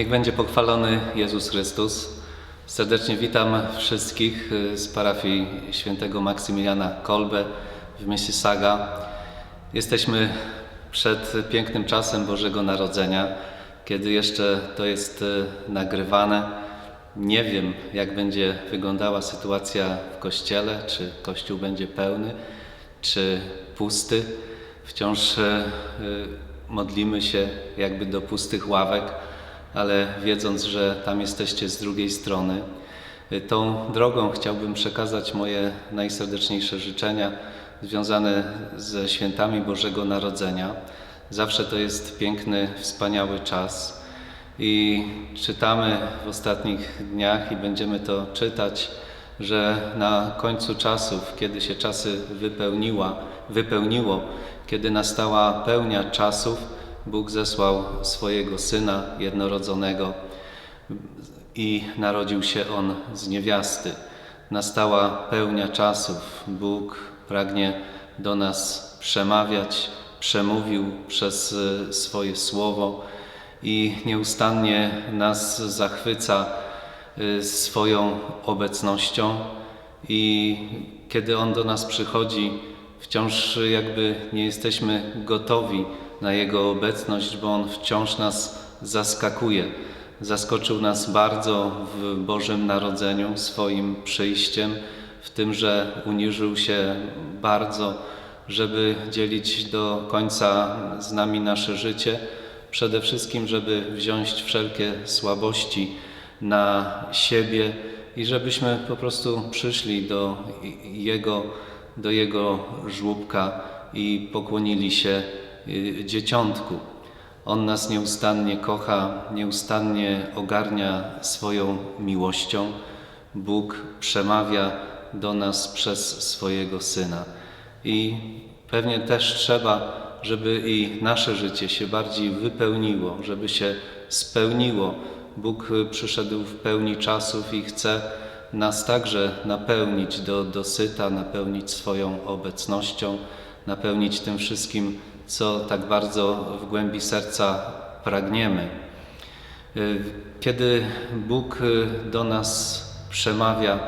Niech będzie pochwalony Jezus Chrystus. Serdecznie witam wszystkich y, z parafii świętego Maksymiliana Kolbe w mieście Saga. Jesteśmy przed pięknym czasem Bożego Narodzenia, kiedy jeszcze to jest y, nagrywane. Nie wiem, jak będzie wyglądała sytuacja w kościele, czy kościół będzie pełny, czy pusty. Wciąż y, modlimy się jakby do pustych ławek, ale wiedząc, że tam jesteście z drugiej strony, y, tą drogą chciałbym przekazać moje najserdeczniejsze życzenia związane ze świętami Bożego Narodzenia. Zawsze to jest piękny, wspaniały czas. I czytamy w ostatnich dniach i będziemy to czytać, że na końcu czasów, kiedy się czasy wypełniła, wypełniło, kiedy nastała pełnia czasów, Bóg zesłał swojego Syna jednorodzonego i narodził się On z niewiasty. Nastała pełnia czasów. Bóg pragnie do nas przemawiać, przemówił przez e, swoje słowo i nieustannie nas zachwyca y, swoją obecnością i kiedy On do nas przychodzi, wciąż jakby nie jesteśmy gotowi na Jego obecność, bo On wciąż nas zaskakuje. Zaskoczył nas bardzo w Bożym Narodzeniu swoim przyjściem, w tym, że uniżył się bardzo, żeby dzielić do końca z nami nasze życie przede wszystkim, żeby wziąć wszelkie słabości na siebie i żebyśmy po prostu przyszli do Jego, do Jego żłóbka i pokłonili się dzieciątku. On nas nieustannie kocha, nieustannie ogarnia swoją miłością. Bóg przemawia do nas przez swojego Syna. I pewnie też trzeba żeby i nasze życie się bardziej wypełniło, żeby się spełniło. Bóg przyszedł w pełni czasów i chce nas także napełnić do, do syta, napełnić swoją obecnością, napełnić tym wszystkim, co tak bardzo w głębi serca pragniemy. Kiedy Bóg do nas przemawia,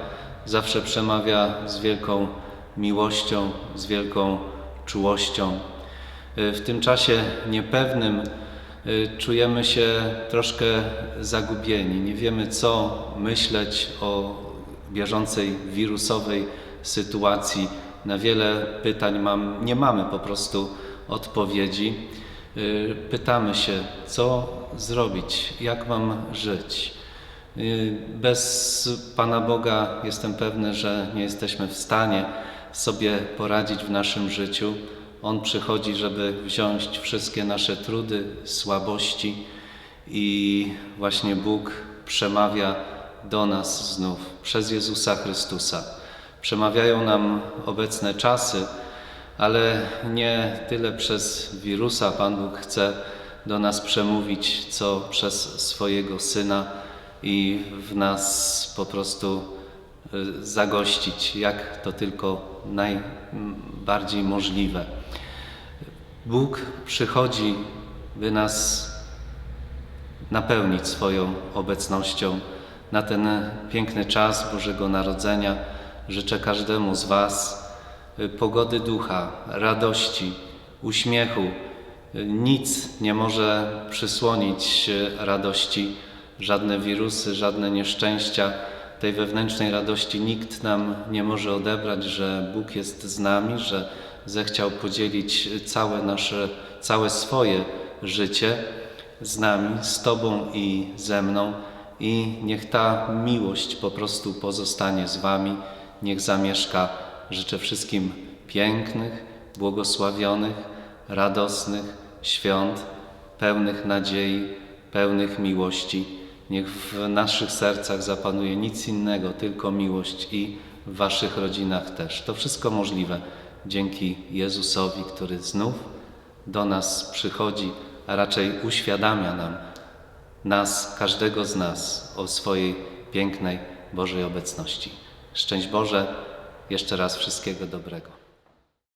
zawsze przemawia z wielką miłością, z wielką czułością. W tym czasie niepewnym y, czujemy się troszkę zagubieni. Nie wiemy, co myśleć o bieżącej wirusowej sytuacji. Na wiele pytań mam, nie mamy po prostu odpowiedzi. Y, pytamy się, co zrobić, jak mam żyć. Y, bez Pana Boga jestem pewny, że nie jesteśmy w stanie sobie poradzić w naszym życiu. On przychodzi, żeby wziąć wszystkie nasze trudy, słabości i właśnie Bóg przemawia do nas znów przez Jezusa Chrystusa. Przemawiają nam obecne czasy, ale nie tyle przez wirusa Pan Bóg chce do nas przemówić, co przez swojego Syna i w nas po prostu y, zagościć, jak to tylko najbardziej możliwe. Bóg przychodzi, by nas napełnić swoją obecnością na ten piękny czas Bożego Narodzenia. Życzę każdemu z Was pogody ducha, radości, uśmiechu. Nic nie może przysłonić radości, żadne wirusy, żadne nieszczęścia. Tej wewnętrznej radości nikt nam nie może odebrać, że Bóg jest z nami, że zechciał podzielić całe nasze, całe swoje życie z nami, z Tobą i ze mną. I niech ta miłość po prostu pozostanie z Wami, niech zamieszka. Życzę wszystkim pięknych, błogosławionych, radosnych świąt, pełnych nadziei, pełnych miłości. Niech w naszych sercach zapanuje nic innego, tylko miłość i w Waszych rodzinach też. To wszystko możliwe dzięki Jezusowi, który znów do nas przychodzi, a raczej uświadamia nam, nas, każdego z nas, o swojej pięknej Bożej obecności. Szczęść Boże, jeszcze raz wszystkiego dobrego.